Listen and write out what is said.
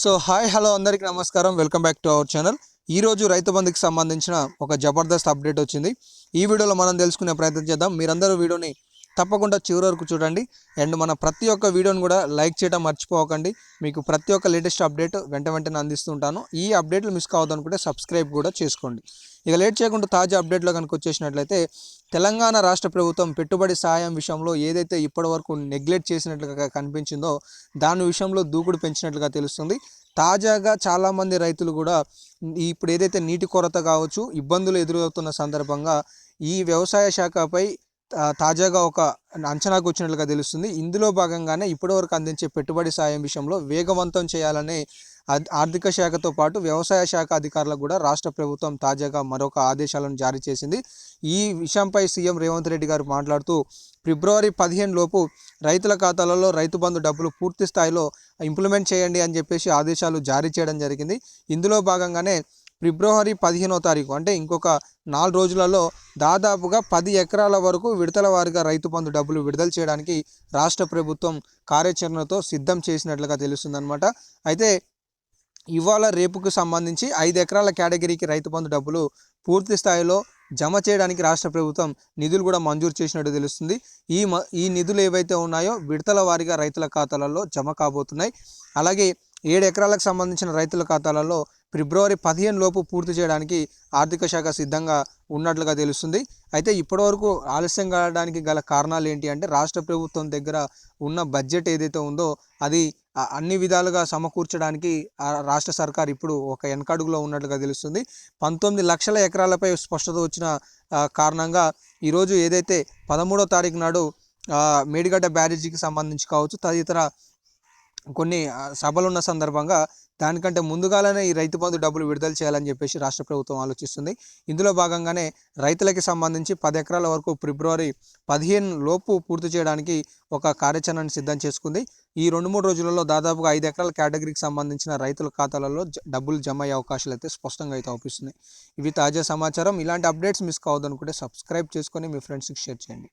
So hi hello అందరికీ నమస్కారం. Welcome back to our channel. ఈ రోజు రైతు బంధుకి సంబంధించిన ఒక జబర్దస్త్ అప్డేట్ వచ్చింది. ఈ వీడియోలో మనం తెలుసుకునే ప్రయత్నం చేద్దాం. మీరందరూ వీడియోని తప్పకుండా చివరి వరకు చూడండి. అండ్ మన ప్రతి ఒక్క వీడియోని కూడా లైక్ చేయడం మర్చిపోకండి. మీకు ప్రతి ఒక్క లేటెస్ట్ అప్డేట్ వెంట వెంటనే అందిస్తుంటాను ఈ అప్డేట్లు మిస్ కావద్దనుకుంటే సబ్స్క్రైబ్ కూడా చేసుకోండి. ఇక లేట్ చేయకుండా తాజా అప్డేట్లో కనుక వచ్చేసినట్లయితే తెలంగాణ రాష్ట్ర ప్రభుత్వం పెట్టుబడి సాయం విషయంలో ఏదైతే ఇప్పటివరకు నెగ్లెక్ట్ చేసినట్లుగా కనిపించిందో దాని విషయంలో దూకుడు పెంచినట్లుగా తెలుస్తుంది. తాజాగా చాలామంది రైతులు కూడా ఇప్పుడు ఏదైతే నీటి కొరత కావచ్చు ఇబ్బందులు ఎదురవుతున్న సందర్భంగా ఈ వ్యవసాయ శాఖపై తాజాగా ఒక అంచనాకు వచ్చినట్లుగా తెలుస్తుంది. ఇందులో భాగంగానే ఇప్పటివరకు అందించే పెట్టుబడి సాయం విషయంలో వేగవంతం చేయాలనే ఆర్థిక శాఖతో పాటు వ్యవసాయ శాఖ అధికారులకు కూడా రాష్ట్ర ప్రభుత్వం తాజాగా మరొక ఆదేశాలను జారీ చేసింది. ఈ విషయంపై సీఎం రేవంత్ రెడ్డి గారు మాట్లాడుతూ ఫిబ్రవరి పదిహేను లోపు రైతుల ఖాతాలలో రైతు బంధు డబ్బులు పూర్తి స్థాయిలో ఇంప్లిమెంట్ చేయండి అని చెప్పేసి ఆదేశాలు జారీ చేయడం జరిగింది. ఇందులో భాగంగానే ఫిబ్రవరి పదిహేనో తారీఖు. అంటే ఇంకొక నాలుగు రోజులలో దాదాపుగా పది ఎకరాల వరకు విడతల వారిగా రైతు బంధు డబ్బులు విడుదల చేయడానికి రాష్ట్ర ప్రభుత్వం కార్యాచరణతో సిద్ధం చేసినట్లుగా తెలుస్తుందన్నమాట. అయితే ఇవాళ రేపుకు సంబంధించి ఐదు ఎకరాల కేటగిరీకి రైతు బంధు డబ్బులు పూర్తి స్థాయిలో జమ చేయడానికి రాష్ట్ర ప్రభుత్వం నిధులు కూడా మంజూరు చేసినట్టు తెలుస్తుంది. ఈ మ ఈ నిధులు ఏవైతే ఉన్నాయో విడతల వారీగా రైతుల ఖాతాలలో జమ కాబోతున్నాయి. అలాగే ఏడు ఎకరాలకు సంబంధించిన రైతుల ఖాతాలలో ఫిబ్రవరి పదిహేను లోపు పూర్తి చేయడానికి ఆర్థిక శాఖ సిద్ధంగా ఉన్నట్లుగా తెలుస్తుంది. అయితే ఇప్పటివరకు ఆలస్యం కావడానికి గల కారణాలు ఏంటి అంటే రాష్ట్ర ప్రభుత్వం దగ్గర ఉన్న బడ్జెట్ ఏదైతే ఉందో అది అన్ని విధాలుగా సమకూర్చడానికి రాష్ట్ర సర్కార్ ఇప్పుడు ఒక వెనకడుగులో ఉన్నట్లుగా తెలుస్తుంది. పంతొమ్మిది లక్షల ఎకరాలపై స్పష్టత వచ్చిన కారణంగా ఈరోజు ఏదైతే పదమూడో తారీఖు నాడు మేడిగడ్డ బ్యారేజీకి సంబంధించి కావచ్చు తదితర కొన్ని సభలు ఉన్న సందర్భంగా దానికంటే ముందుగానే ఈ రైతు బంధు డబ్బులు విడుదల చేయాలని చెప్పేసి రాష్ట్ర ప్రభుత్వం ఆలోచిస్తుంది. ఇందులో భాగంగానే రైతులకి సంబంధించి పది ఎకరాల వరకు ఫిబ్రవరి పదిహేను లోపు పూర్తి చేయడానికి ఒక కార్యాచరణను సిద్ధం చేసుకుంది. ఈ రెండు మూడు రోజులలో దాదాపుగా ఐదు ఎకరాల కేటగిరీకి సంబంధించిన రైతుల ఖాతాలలో జ- డబ్బులు జమ అయ్యే అవకాశాలు అయితే స్పష్టంగా అయితే అవుపిస్తున్నాయి. ఇవి తాజా సమాచారం. ఇలాంటి అప్డేట్స్ మిస్ కావద్దనుకుంటే సబ్స్క్రైబ్ చేసుకొని మీ ఫ్రెండ్స్కి షేర్ చేయండి.